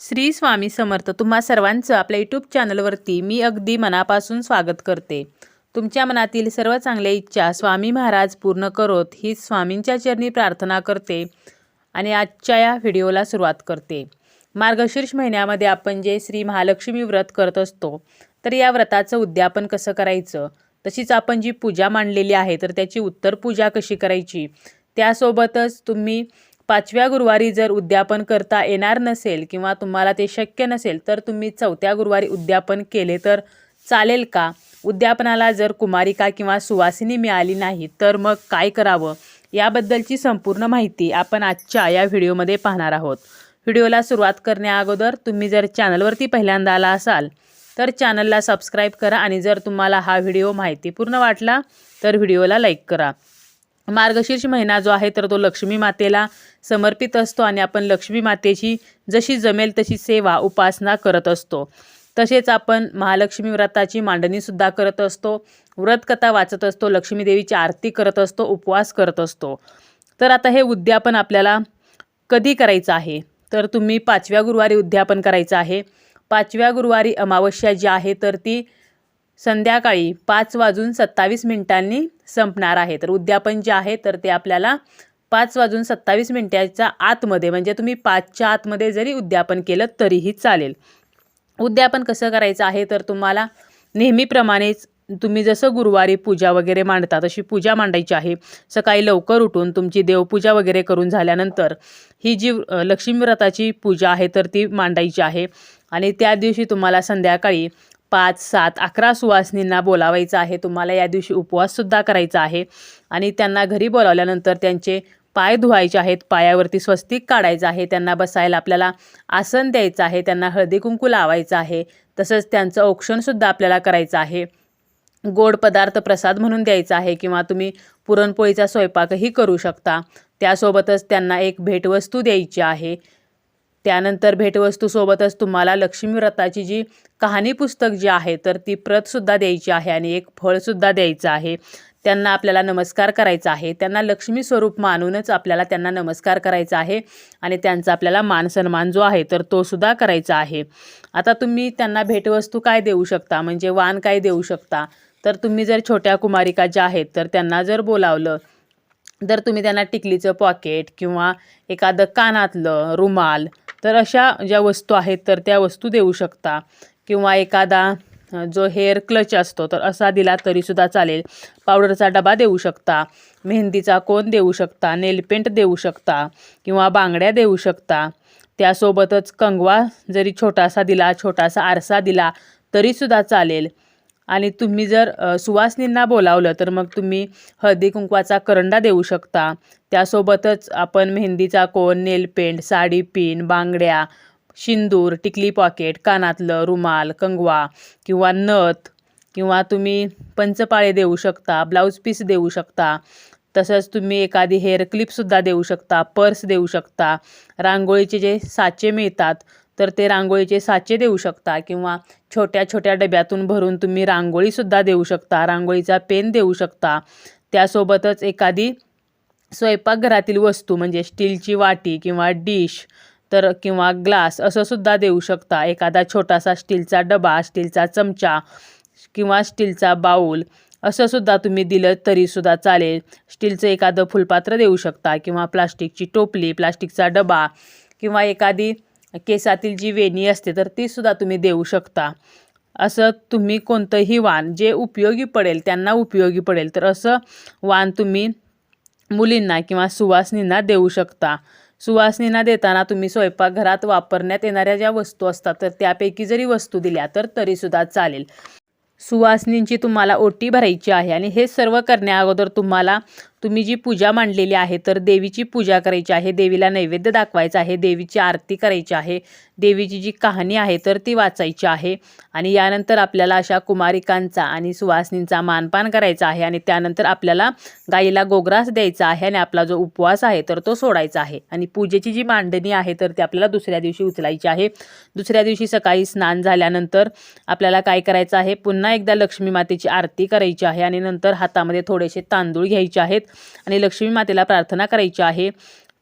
श्री स्वामी समर्थ तुम्हा सर्वांचं आपल्या यूट्यूब चॅनलवरती मी अगदी मनापासून स्वागत करते. तुमच्या मनातील सर्व चांगल्या इच्छा स्वामी महाराज पूर्ण करोत ही स्वामींच्या चरणी प्रार्थना करते आणि आजच्या या व्हिडिओला सुरुवात करते. मार्गशीर्ष महिन्यामध्ये आपण जे श्री महालक्ष्मी व्रत करत असतो तर या व्रताचं उद्यापन कसं करायचं? तशीच आपण जी पूजा मांडलेली आहे तर त्याची उत्तर पूजा कशी करायची? त्यासोबतच तुम्ही पाचव्या गुरुवारी जर उद्यापन करता येणार नसेल किंवा तुम्हाला ते शक्य नसेल तर तुम्ही चौथ्या गुरुवारी उद्यापन केले तर चालेल का? उद्यापनाला जर कुमारिका किंवा सुवासिनी मिळाली नाही तर मग काय करावं? याबद्दलची संपूर्ण माहिती आपण आजच्या या व्हिडिओमध्ये पाहणार आहोत. व्हिडिओला सुरुवात करण्याअगोदर तुम्ही जर चॅनलवरती पहिल्यांदा आला असाल तर चॅनलला सबस्क्राईब करा आणि जर तुम्हाला हा व्हिडिओ माहितीपूर्ण वाटला तर व्हिडिओला लाईक करा. मार्गशीर्ष महिना जो आहे तर तो लक्ष्मी मातेला समर्पित असतो आणि आपण लक्ष्मी मातेची जशी जमेल तशी सेवा उपासना करत असतो. तसेच आपण महालक्ष्मी व्रताची मांडणीसुद्धा करत असतो. व्रतकथा वाचत असतो लक्ष्मीदेवीची आरती करत असतो उपवास करत असतो. तर आता हे उद्यापन आपल्याला कधी करायचं आहे? तर तुम्ही पाचव्या गुरुवारी उद्यापन करायचं आहे. पाचव्या गुरुवारी अमावस्या जी आहे तर ती संध्याकाळी पाच वाजून सत्तावीस मिनिटांनी संपणार आहे. तर उद्यापन जे आहे तर ते आपल्याला पाच वाजून सत्तावीस मिनिटाच्या आतमध्ये म्हणजे तुम्ही पाचच्या आतमध्ये जरी उद्यापन केलं तरीही चालेल. उद्यापन कसं करायचं आहे तर तुम्हाला नेहमीप्रमाणेच तुम्ही जसं गुरुवारी पूजा वगैरे मांडता तशी पूजा मांडायची आहे. सकाळी लवकर उठून तुमची देवपूजा वगैरे करून झाल्यानंतर ही जी लक्ष्मीव्रताची पूजा आहे तर ती मांडायची आहे. आणि त्या दिवशी तुम्हाला संध्याकाळी पाच सात अकरा सुवासिनींना बोलावायचं आहे. तुम्हाला या दिवशी उपवाससुद्धा करायचा आहे. आणि त्यांना घरी बोलावल्यानंतर त्यांचे पाय धुवायचे आहेत. पायावरती स्वस्तिक काढायचं आहे. त्यांना बसायला आपल्याला आसन द्यायचं आहे. त्यांना हळदी कुंकू लावायचं आहे. तसंच त्यांचं औक्षणसुद्धा आपल्याला करायचं आहे. गोड पदार्थ प्रसाद म्हणून द्यायचा आहे किंवा तुम्ही पुरणपोळीचा स्वयंपाकही करू शकता. त्यासोबतच त्यांना एक भेटवस्तू द्यायची आहे. त्यानंतर भेटवस्तूसोबतच तुम्हाला लक्ष्मीव्रताची जी कहाणी पुस्तक जी आहे तर ती प्रतसुद्धा द्यायची आहे आणि एक फळसुद्धा द्यायचं आहे. त्यांना आपल्याला नमस्कार करायचा आहे. त्यांना लक्ष्मी स्वरूप मानूनच आपल्याला त्यांना नमस्कार करायचा आहे आणि त्यांचा आपल्याला मान सन्मान जो आहे तर तो सुद्धा करायचा आहे. आता तुम्ही त्यांना भेटवस्तू काय देऊ शकता? म्हणजे वाण काय देऊ शकता? तर तुम्ही जर छोट्या कुमारिका ज्या आहेत तर त्यांना जर बोलावलं तर तुम्ही त्यांना टिकलीचं पॉकेट किंवा एखादं कानातलं रुमाल तर अशा ज्या वस्तू आहेत तर त्या वस्तू देऊ शकता. किंवा एखादा जो हेअर क्लच असतो तर असा दिला तरीसुद्धा चालेल. पावडरचा डबा देऊ शकता. मेहंदीचा कोन देऊ शकता. नेलपेंट देऊ शकता. किंवा बांगड्या देऊ शकता. त्यासोबतच कंगवा जरी छोटासा दिला छोटासा आरसा दिला तरीसुद्धा चालेल. आणि तुम्ही जर सुवासनींना बोलावलं तर मग तुम्ही हळदी कुंकवाचा करंडा देऊ शकता. त्यासोबतच आपण मेहंदीचा cone nail paint sari pin बांगड्या शिंदूर टिकली पॉकेट कानातलं रुमाल कंगवा किंवा नथ किंवा तुम्ही पंचपाळे देऊ शकता ब्लाऊज पीस देऊ शकता. तसंच तुम्ही एखादी हेअर क्लिपसुद्धा देऊ शकता पर्स देऊ शकता. रांगोळीचे जे साचे मिळतात तर ते रांगोळीचे साचे देऊ शकता किंवा छोट्या छोट्या डब्यातून भरून तुम्ही रांगोळीसुद्धा देऊ शकता रांगोळीचा पेन देऊ शकता. त्यासोबतच एखादी स्वयंपाकघरातील वस्तू म्हणजे स्टीलची वाटी किंवा डिश तर किंवा ग्लास असं सुद्धा देऊ शकता. एखादा छोटासा स्टीलचा डबा स्टीलचा चमचा किंवा स्टीलचा बाऊल असंसुद्धा तुम्ही दिलं तरीसुद्धा चालेल. स्टीलचं एखादं फुलपात्र देऊ शकता किंवा प्लास्टिकची टोपली प्लास्टिकचा डबा किंवा एखादी केसातील जी वेणी असते तर तीसुद्धा तुम्ही देऊ शकता. असं तुम्ही कोणतंही वाण जे उपयोगी पडेल त्यांना उपयोगी पडेल तर असं वाण तुम्ही मुलींना किंवा सुवासनींना देऊ शकता. सुवासनींना देताना तुम्ही स्वयंपाकघरात वापरण्यात येणाऱ्या ज्या वस्तू असतात तर त्यापैकी जरी वस्तू दिल्या तर तरीसुद्धा चालेल. सुवासनींची तुम्हाला ओटी भरायची आहे आणि हे सर्व करण्याअगोदर तुम्हाला तुम्ही जी पूजा मांडलेली आहे तर देवीची पूजा करायची आहे देवीला नैवेद्य दाखवायचा आहे देवीची आरती करायची आहे देवीची जी कहाणी आहे तर ती वाचायची आहे. आणि यानंतर आपल्याला अशा कुमारिकांचा आणि सुवासनींचा मानपान करायचा आहे आणि त्यानंतर आपल्याला गाईला गोग्रास द्यायचा आहे आणि आपला जो उपवास आहे तर तो सोडायचा आहे. आणि पूजेची जी मांडणी आहे तर ती आपल्याला दुसऱ्या दिवशी उचलायची आहे. दुसऱ्या दिवशी सकाळी स्नान झाल्यानंतर आपल्याला काय करायचं आहे पुन्हा एकदा लक्ष्मी मातेची आरती करायची आहे आणि नंतर हातामध्ये थोडेसे तांदूळ घ्यायचे आहेत. आणि लक्ष्मी मातेला प्रार्थना करायची आहे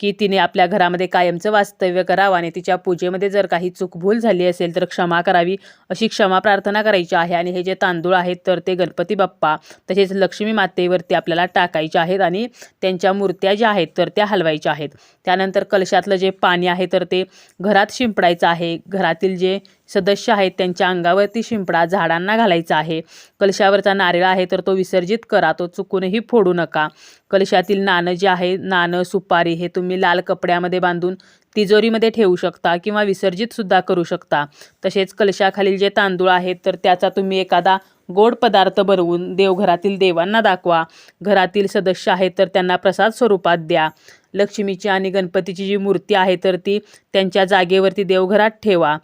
की तिने आपल्या घरामध्ये कायमचं वास्तव्य करावं आणि तिच्या पूजेमध्ये जर काही चूकभूल झाली असेल तर क्षमा करावी अशी क्षमा प्रार्थना करायची आहे. आणि हे जे तांदूळ आहेत तर ते गणपती बाप्पा तसेच लक्ष्मी मातेवरती आपल्याला टाकायचे आहेत आणि त्यांच्या मूर्त्या ज्या आहेत तर त्या हलवायच्या आहेत. त्यानंतर कलशातलं जे पाणी आहे तर ते घरात शिंपडायचं आहे. घरातील जे सदस्य आहेत त्यांच्या अंगावरती शिंपडा झाडांना घालायचा आहे. कलशावरचा नारळ आहे तर तो विसर्जित करा तो चुकूनही फोडू नका. कलशातील नाणं जे आहे नाणं सुपारी हे तुम्ही लाल कपड्यामध्ये बांधून तिजोरीमध्ये ठेवू शकता किंवा विसर्जितसुद्धा करू शकता. तसेच कलशाखालील जे तांदूळ आहेत तर त्याचा तुम्ही एखादा गोड पदार्थ बनवून देवघरातील देवांना दाखवा. घरातील सदस्य आहेत तर त्यांना प्रसाद स्वरूपात द्या. लक्ष्मीची आणि गणपतीची जी मूर्ती आहे तर ती त्यांच्या जागेवरती देवघरात ठेवा.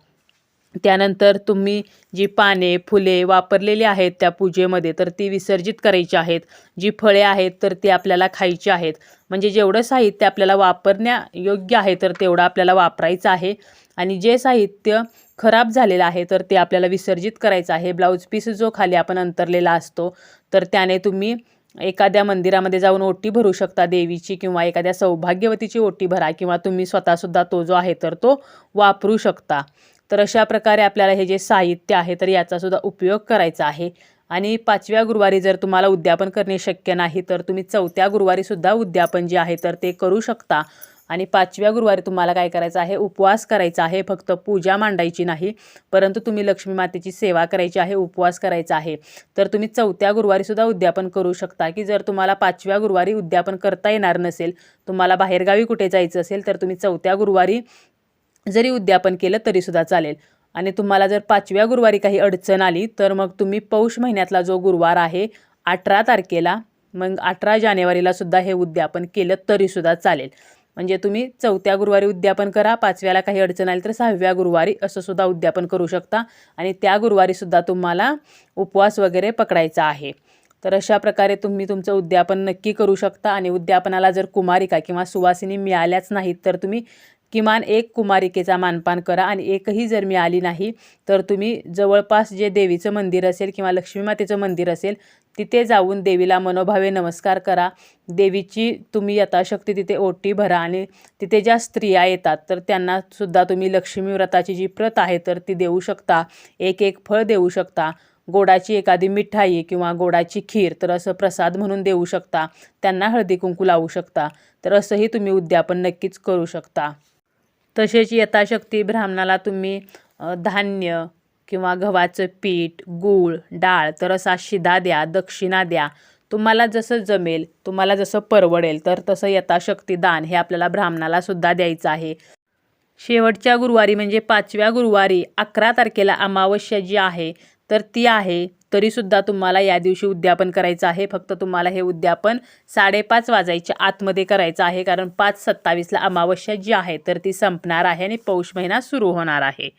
त्यानंतर तुम्ही जी पाने फुले वापरलेली आहेत त्या पूजेमध्ये तर ती विसर्जित करायची आहेत. जी फळे आहेत तर ती आपल्याला खायची आहेत. म्हणजे जेवढं साहित्य आपल्याला वापरण्या योग्य आहे तर तेवढं आपल्याला वापरायचं आहे. आणि जे साहित्य खराब झालेलं आहे तर ते आपल्याला विसर्जित करायचं आहे. ब्लाऊज पीस जो खाली आपण अंतरलेला असतो तर त्याने तुम्ही एखाद्या मंदिरामध्ये जाऊन ओटी भरू शकता देवीची किंवा एखाद्या सौभाग्यवतीची ओटी भरा किंवा तुम्ही स्वतःसुद्धा तो जो आहे तर तो वापरू शकता. तर अशा प्रकारे आपल्याला हे जे साहित्य आहे तर याचासुद्धा उपयोग करायचा आहे. आणि पाचव्या गुरुवारी जर तुम्हाला उद्यापन करणे शक्य नाही तर तुम्ही चौथ्या गुरुवारीसुद्धा उद्यापन जे आहे तर ते करू शकता. आणि पाचव्या गुरुवारी तुम्हाला काय करायचं आहे उपवास करायचा आहे फक्त पूजा मांडायची नाही परंतु तुम्ही लक्ष्मी मातेची सेवा करायची आहे उपवास करायचा आहे. तर तुम्ही चौथ्या गुरुवारीसुद्धा उद्यापन करू शकता की जर तुम्हाला पाचव्या गुरुवारी उद्यापन करता येणार नसेल तुम्हाला बाहेरगावी कुठे जायचं असेल तर तुम्ही चौथ्या गुरुवारी जरी उद्यापन केलं तरीसुद्धा चालेल. आणि तुम्हाला जर पाचव्या गुरुवारी काही अडचण आली तर मग तुम्ही पौष महिन्यातला जो गुरुवार आहे अठरा तारखेला मग अठरा जानेवारीला सुद्धा हे उद्यापन केलं तरीसुद्धा चालेल. म्हणजे तुम्ही चौथ्या गुरुवारी उद्यापन करा पाचव्याला काही अडचण आली तर सहाव्या गुरुवारी असं सुद्धा उद्यापन करू शकता. आणि त्या गुरुवारीसुद्धा तुम्हाला उपवास वगैरे पकडायचा आहे. तर अशा प्रकारे तुम्ही तुमचं उद्यापन नक्की करू शकता. आणि उद्यापनाला जर कुमारिका किंवा सुवासिनी मिळाल्याच नाहीत तर तुम्ही किमान एक कुमारिकेचा मानपान करा आणि एकही जर मिळाली नाही तर तुम्ही जवळपास जे देवीचं मंदिर असेल किंवा लक्ष्मी मातेचं मंदिर असेल तिथे जाऊन देवीला मनोभावे नमस्कार करा. देवीची तुम्ही यथाशक्ती तिथे ओटी भरा आणि तिथे ज्या स्त्रिया येतात तर त्यांना सुद्धा तुम्ही लक्ष्मी व्रताची जी प्रत आहे तर ती देऊ शकता. एक एक फळ देऊ शकता. गोडाची एखादी मिठाई किंवा गोडाची खीर तर असं प्रसाद म्हणून देऊ शकता. त्यांना हळदी कुंकू लावू शकता. तर असंही तुम्ही उद्यापन नक्कीच करू शकता. तसेच यथाशक्ती ब्राह्मणाला तुम्ही धान्य किंवा गव्हाचं पीठ गूळ डाळ तर असा शिधा द्या दक्षिणा द्या. तुम्हाला जसं जमेल तुम्हाला जसं परवडेल तर तसं यथाशक्ती दान हे आपल्याला ब्राह्मणाला सुद्धा द्यायचं आहे. शेवटच्या गुरुवारी म्हणजे पाचव्या गुरुवारी अकरा तारखेला अमावस्या जी आहे तर ती आहे. तरीसुद्धा तुम्हाला या दिवशी उद्यापन करायचं आहे. फक्त तुम्हाला हे उद्यापन साडेपाच वाजायच्या आतमध्ये करायचं आहे. कारण पाच सत्तावीसला अमावस्या जी आहे तर ती संपणार आहे आणि पौष महिना सुरू होणार आहे.